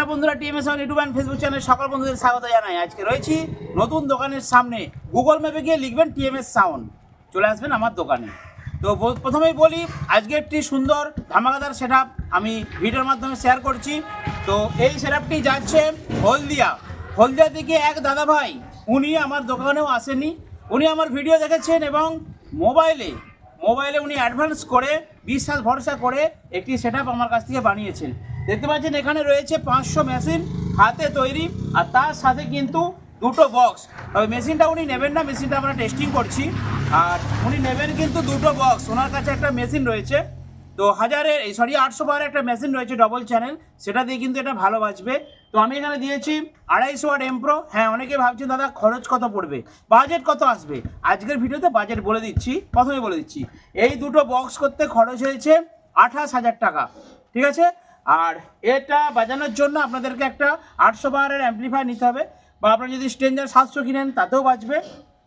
নমস্কার বন্ধুরা, TMS YouTube and Facebook channel সকল বন্ধুদের স্বাগত জানাই। আজকে রয়েছি নতুন দোকানের সামনে গুগল ম্যাপে গিয়ে লিখবেন টিএমএস সাউন্ড চলে আসবেন আমার দোকানে। তো প্রথমেই বলি, আজকে একটি সুন্দর ধামাকাদার সেট আমি ভিডিওর মাধ্যমে শেয়ার করছি। তো এই সেটআপটি যাচ্ছে হলদিয়া। হলদিয়া থেকে এক দাদা ভাই উনি আমার দোকানেও আসেনি উনি আমার ভিডিও দেখেছেন এবং মোবাইলে মোবাইলে উনি অ্যাডভান্স করে, বিশ্বাস ভরসা করে একটি সেট আমার কাছ থেকে বানিয়েছেন। দেখতে পাচ্ছেন, এখানে রয়েছে পাঁচশো মেশিন হাতে তৈরি, আর তার সাথে কিন্তু দুটো বক্স তবে মেশিনটা উনি নেবেন না, মেশিনটা আমরা টেস্টিং করছি। আর উনি নেবেন কিন্তু দুটো বক্স ওনার কাছে একটা মেশিন রয়েছে। তো হাজারের, এই সরি আটশো বার একটা মেশিন রয়েছে ডবল চ্যানেল সেটা দিয়ে কিন্তু এটা ভালো বাঁচবে তো আমি এখানে দিয়েছি আড়াইশো ওয়াট এমপ্রো হ্যাঁ অনেকে ভাবছেন, দাদা, খরচ কত পড়বে? বাজেট কত আসবে? আজকের ভিডিওতে বাজেট বলে দিচ্ছি, প্রথমে বলে দিচ্ছি। এই দুটো বক্স করতে খরচ হয়েছে আঠাশ হাজার টাকা। ঠিক আছে? আর এটা বাজানোর জন্য আপনাদেরকে একটা আটশো বারের অ্যাম্পলিফায়ার নিতে হবে। বা আপনারা যদি স্ট্রেঞ্জার সাতশো কিনেন, তাতেও বাঁচবে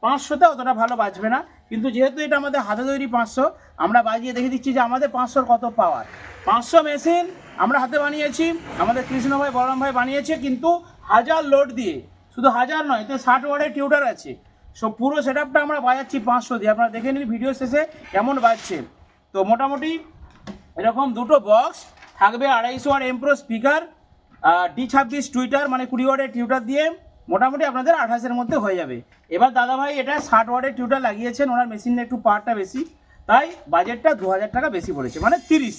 পাঁচশোতে অতটা ভালো বাজবে না। কিন্তু যেহেতু এটা আমাদের হাতে তৈরি পাঁচশো, আমরা বাজিয়ে দেখে দিচ্ছি যে আমাদের পাঁচশোর কত পাওয়ার পাঁচশো মেশিন আমরা হাতে বানিয়েছি, আমাদের কৃষ্ণ ভাই, বলরাম ভাই বানিয়েছে, কিন্তু হাজার লোড দিয়ে। শুধু হাজার নয়, এতে ষাট ওয়ার্ডের টিউটার আছে। সো পুরো সেট আপটা আমরা বাজাচ্ছি পাঁচশো দিয়ে। আপনারা দেখে নিন ভিডিও শেষে কেমন বাজছে। তো মোটামুটি এরকম দুটো বক্স থাকবে আড়াইশো আর এমপ্রো স্পিকার ডি ছাব্বিশ টুইটার মানে কুড়ি ওয়ার্ডের টিউটার দিয়ে মোটামুটি আপনাদের আঠাশের মধ্যে হয়ে যাবে। এবার দাদাভাই, এটা ষাট ওয়ার্ডের টিউটার লাগিয়েছেন, ওনার মেশিনে একটু পাওয়ারটা বেশি, তাই বাজেটটা দু হাজার টাকা বেশি পড়েছে মানে তিরিশ।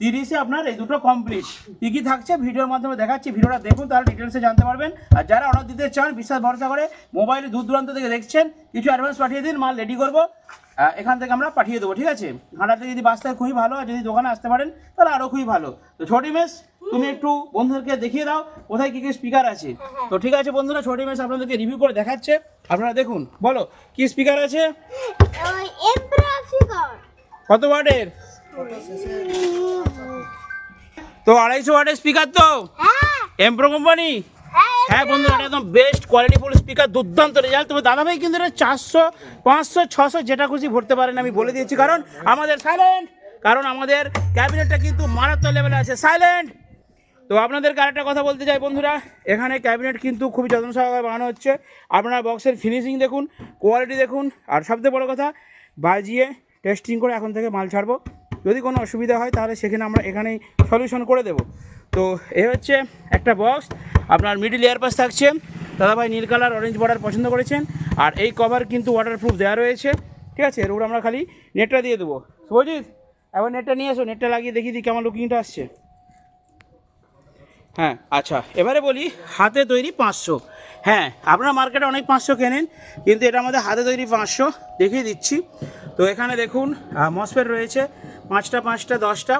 তিরিশে আপনার এই দুটো কমপ্লিট কী কী থাকছে? ভিডিওর মাধ্যমে দেখাচ্ছি। ভিডিওটা দেখুন তাহলে ডিটেলসে জানতে পারবেন। আর যারা অর্ডার দিতে চান বিশ্বাস ভরসা করে মোবাইলে দূর দূরান্ত থেকে দেখছেন কিছু অ্যাডভান্স পাঠিয়ে দিন মাল রেডি করব। এখান থেকে আমরা পাঠিয়ে দেবো ঠিক আছে? হাঁটাতে যদি বাসতে খুবই ভালো আর যদি দোকানে আসতে পারেন তাহলে আরও খুবই ভালো। তো ছোটি মেস তুমি একটু বন্ধুদেরকে দেখিয়ে দাও কোথায় কী কী স্পিকার আছে। তো ঠিক আছে বন্ধুরা ছোটি মেস আপনাদেরকে রিভিউ করে দেখাচ্ছে। আপনারা দেখুন বলো কি স্পিকার আছে? কত ওয়াটের তো আড়াইশো ওয়াটের স্পিকার তো? হ্যাঁ। এমপ্রো কোম্পানি হ্যাঁ বন্ধুরা এটা একদম বেস্ট কোয়ালিটি ফুল স্পিকার দুর্দান্ত রেজাল্ট তবে দাদা ভাই কিন্তু এটা চারশো পাঁচশো ছশো যেটা খুশি ভরতে পারেন আমি বলে দিয়েছি। কারণ আমাদের সাইলেন্ট কারণ আমাদের ক্যাবিনেটটা কিন্তু মারাত্মক লেভেলে আছে। সাইলেন্ট তো আপনাদেরকে আরেকটা কথা বলতে চাই বন্ধুরা। এখানে ক্যাবিনেট কিন্তু খুবই যত্ন সহকারে বানানো হচ্ছে। আপনার বক্সের ফিনিশিং দেখুন কোয়ালিটি দেখুন। আর সবথেকে বড় কথা বাজিয়ে টেস্টিং করে এখন থেকে মাল ছাড়বো। যদি কোনো অসুবিধা হয়, তাহলে সেখানে আমরা এখানেই সলিউশন করে দেবো। তো এ হচ্ছে একটা বক্স আপনার মিডিল এয়ার পাস থাকছে। দাদাভাই নীল কালার অরেঞ্জ বর্ডার পছন্দ করেছেন। আর এই কভার কিন্তু ওয়াটারপ্রুফ দেওয়া রয়েছে। ঠিক আছে? এর উপর আমরা খালি নেটটা দিয়ে দেবো। শুভজিৎ, এবার নেটটা নিয়ে এসো। নেটটা লাগিয়ে দেখিয়ে দিই কেমন লুকিংটা আসছে। হ্যাঁ আচ্ছা। এবারে বলি, হাতে তৈরি পাঁচশো। হ্যাঁ আপনারা মার্কেটে অনেক পাঁচশো কেনেন, কিন্তু এটা আমাদের হাতে তৈরি পাঁচশো। দেখিয়ে দিচ্ছি। তো এখানে দেখুন মসফেট রয়েছে। পাঁচটা পাঁচটা দশটা।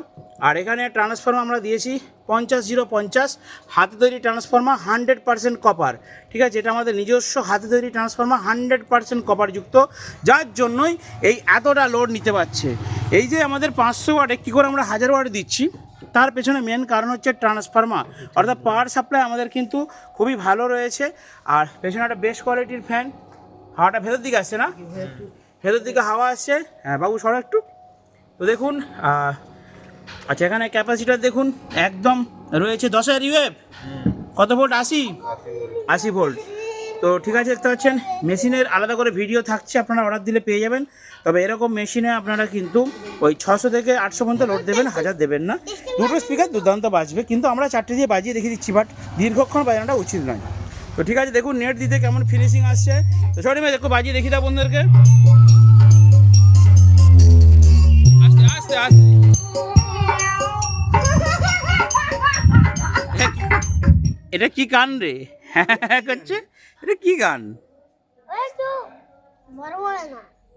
আর এখানে ট্রান্সফর্মার আমরা দিয়েছি পঞ্চাশ জিরো পঞ্চাশ। হাতে তৈরি ট্রান্সফর্মার হান্ড্রেড পার্সেন্ট কপার ঠিক আছে এটা আমাদের নিজস্ব হাতে তৈরি ট্রান্সফর্মার হান্ড্রেড পার্সেন্ট কপারযুক্ত যার জন্যই এই এতটা লোড নিতে পারছে। এই যে আমাদের পাঁচশো ওয়াটে কী করে আমরা হাজার ওয়াট দিচ্ছি তার পেছনে মেন কারণ হচ্ছে ট্রান্সফার্মার অর্থাৎ পাওয়ার সাপ্লাই আমাদের কিন্তু খুবই ভালো রয়েছে। আর পেছনে একটা বেস্ট কোয়ালিটির ফ্যান হাওয়াটা ভেতর দিকে আসছে না? ভেতর দিকে হাওয়া আসছে। হ্যাঁ বাবু সরো একটু। তো দেখুন আচ্ছা এখানে ক্যাপাসিটার দেখুন, একদম রয়েছে দশ হাজার ইউএফ কত ভোল্ট আশি? আশি ভোল্ট তো ঠিক আছে, দেখতে পাচ্ছেন মেশিনের আলাদা করে ভিডিও থাকছে, আপনারা অর্ডার দিলে পেয়ে যাবেন। তবে এরকম মেশিনে আপনারা কিন্তু ওই ছশো থেকে আটশো পর্যন্ত লোড দেবেন, হাজার দেবেন না। দুটো স্পিকার দুর্দান্ত বাজবে, কিন্তু আমরা চারটে দিয়ে বাজিয়ে দেখিয়ে দিচ্ছি বাট দীর্ঘক্ষণ বাজানোটা উচিত নয়। তো ঠিক আছে, দেখুন নেট দিতে কেমন ফিনিশিং আসছে। তো সরি দেখো বাজিয়ে দেখি দাও বন্ধুদেরকে। আস্তে আস্তে এটা কি- গান রে? হ্যাঁ করছে? এটা কি গান?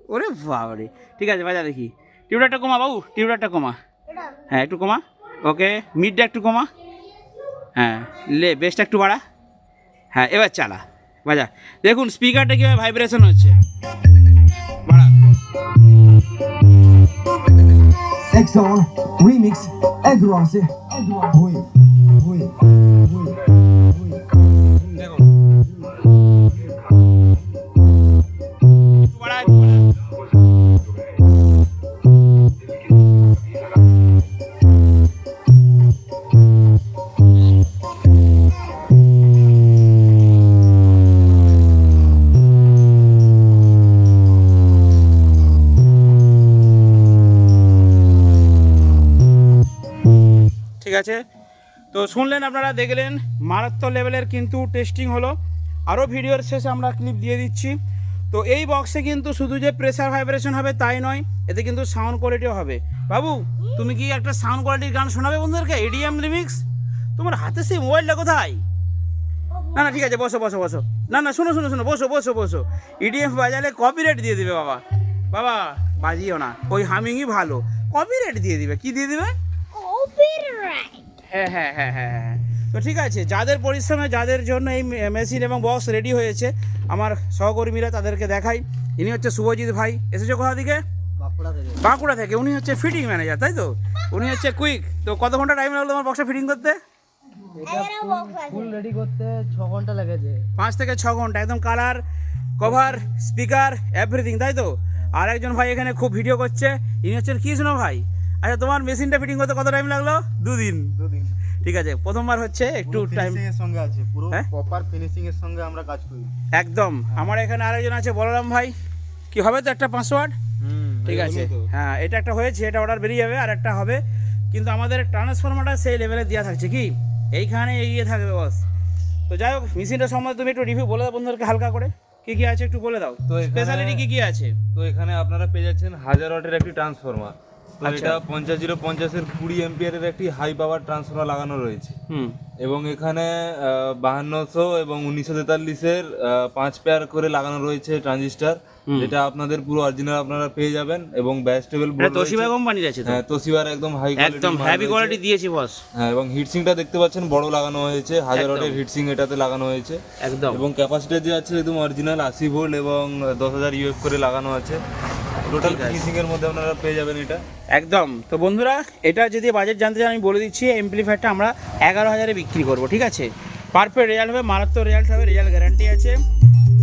ওরে বাবারে। ঠিক আছে, বাজা দেখি। টিউটারটা কমা বাবু, টিউটারটা কমা। হ্যাঁ একটু কমা। ওকে, মিডটা একটু কমা। হ্যাঁ লে, বেসটা একটু বাড়া। হ্যাঁ এবার চালা। বাজা। দেখুন স্পিকারটা কীভাবে ভাইব্রেশন হচ্ছে। Exor Remix Egg Rossi. Boy, boy. ঠিক আছে? তো শুনলেন আপনারা, দেখলেন, মারাত্মক লেভেলের কিন্তু টেস্টিং হলো। আরও ভিডিওর শেষে আমরা ক্লিপ দিয়ে দিচ্ছি। তো এই বক্সে কিন্তু শুধু যে প্রেসার ভাইব্রেশন হবে তাই নয়, এতে কিন্তু সাউন্ড কোয়ালিটিও হবে। বাবু, তুমি কি একটা সাউন্ড কোয়ালিটির গান শোনাবে বন্ধুদেরকে? এডিএম রিমিক্স তোমার হাতে সেই মোবাইলটা কোথায়? না না, ঠিক আছে, বসো বসো বসো। না না, শোনো শোনো শোনো, বসো বসো বসো। ইডিএফ বাজালে কপিরাইট দিয়ে দিবে, বাবা। বাবা, বাজিও না। ওই হামিংই ভালো। কপিরাইট দিয়ে দিবে। কি দিয়ে দিবে? হ্যাঁ হ্যাঁ হ্যাঁ হ্যাঁ হ্যাঁ। তো ঠিক আছে যাদের পরিশ্রমে যাদের জন্য এই মেশিন এবং বক্স রেডি হয়েছে আমার সহকর্মীরা তাদেরকে দেখাই। ইনি হচ্ছে শুভজিৎ ভাই। এসেছে কোথা থেকে? বাঁকুড়া থেকে। উনি হচ্ছে ফিটিং ম্যানেজার তাই তো? উনি হচ্ছে কুইক তো কত ঘণ্টা টাইম লাগল তোমার বক্সটা ফিটিং করতে? এগারো বক্স আছে। ফুল রেডি করতে ছ ঘণ্টা লেগেছে। পাঁচ থেকে ছ ঘণ্টা একদম কালার কভার স্পিকার এভরিথিং তাই তো? আর একজন ভাই এখানে খুব ভিডিও করছে। ইনি হচ্ছেন কৃষ্ণ ভাই। আচ্ছা তোমার মেশিনটা ফিটিং করতে কত টাইম লাগল? দুদিন। দুদিন। ঠিক আছে প্রথমবার হচ্ছে একটু টাইম এর সঙ্গে আছে পুরো হ্যাঁ? প্রপার ফিনিশিং এর সঙ্গে আমরা কাজ করি। একদম। আমার এখানে আরেকজন আছে বলরাম ভাই। কি হবে তো একটা পাসওয়ার্ড ঠিক আছে। হ্যাঁ এটা একটা হয়েছে এটা অর্ডার বেরিয়ে যাবে আর একটা হবে। কিন্তু আমাদের ট্রান্সফরমারটা সেই লেভেলে দেওয়া থাকছে কি? এইখানে এগিয়ে থাকবে বস তো যাই হোক মেশিনটা সম্বন্ধে তুমি একটু রিভিউ বলে দাও বন্ধুদেরকে হালকা করে। কি কি আছে একটু বলে দাও। তো স্পেশালিটি কি কি আছে? তো এখানে আপনারা পেয়ে যাচ্ছেন হাজার ওয়াটের একটি ট্রান্সফরমার তো আচ্ছা। এটা পঞ্চাশ জিরো পঞ্চাশের কুড়ি এম্পিয়ারের একটি হাই পাওয়ার ট্রান্সফরমার লাগানো রয়েছে। এবং এখানে বাহান্নশো এবং উনিশশো তেতাল্লিশের পাঁচ পেয়ার করে লাগানো রয়েছে ট্রানজিস্টার যেটা আপনাদের পুরো অরিজিনাল আপনারা পেয়ে যাবেন এবং ব্যাস্টেবল এটা তোশিবা কোম্পানির আছে হ্যাঁ তোশিবার একদম হাই একদম হ্যাভি কোয়ালিটি দিয়েছি বস হ্যাঁ এবং হিটসিংটা দেখতে পাচ্ছেন বড় লাগানো হয়েছে। হাজার। ওয়াটের হিটসিং এটাতে লাগানো হয়েছে। একদম। এবং ক্যাপাসিটার যে আছে একদম অরিজিনাল আশি ভোল্ট এবং দশ হাজার ইউএফ করে লাগানো আছে। টোটাল ফিনিশিং এর মধ্যে আপনারা পেয়ে যাবেন এটা। একদম। তো বন্ধুরা এটা যদি বাজেট জানতে চান আমি বলে দিচ্ছি এমপ্লিফায়ারটা আমরা এগারো হাজারে বিক্রি করব ঠিক আছে? পারফেক্ট রেজাল্ট হবে মারাত্মক রেজাল্ট হবে রেজাল্ট গ্যারান্টি আছে।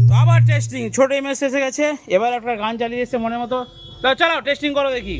তো আবার টেস্টিং ছোট এমএস এসে গেছে। এবার একটা গান চালিয়ে এসছে মনের মতো। তো চলো টেস্টিং করো দেখি।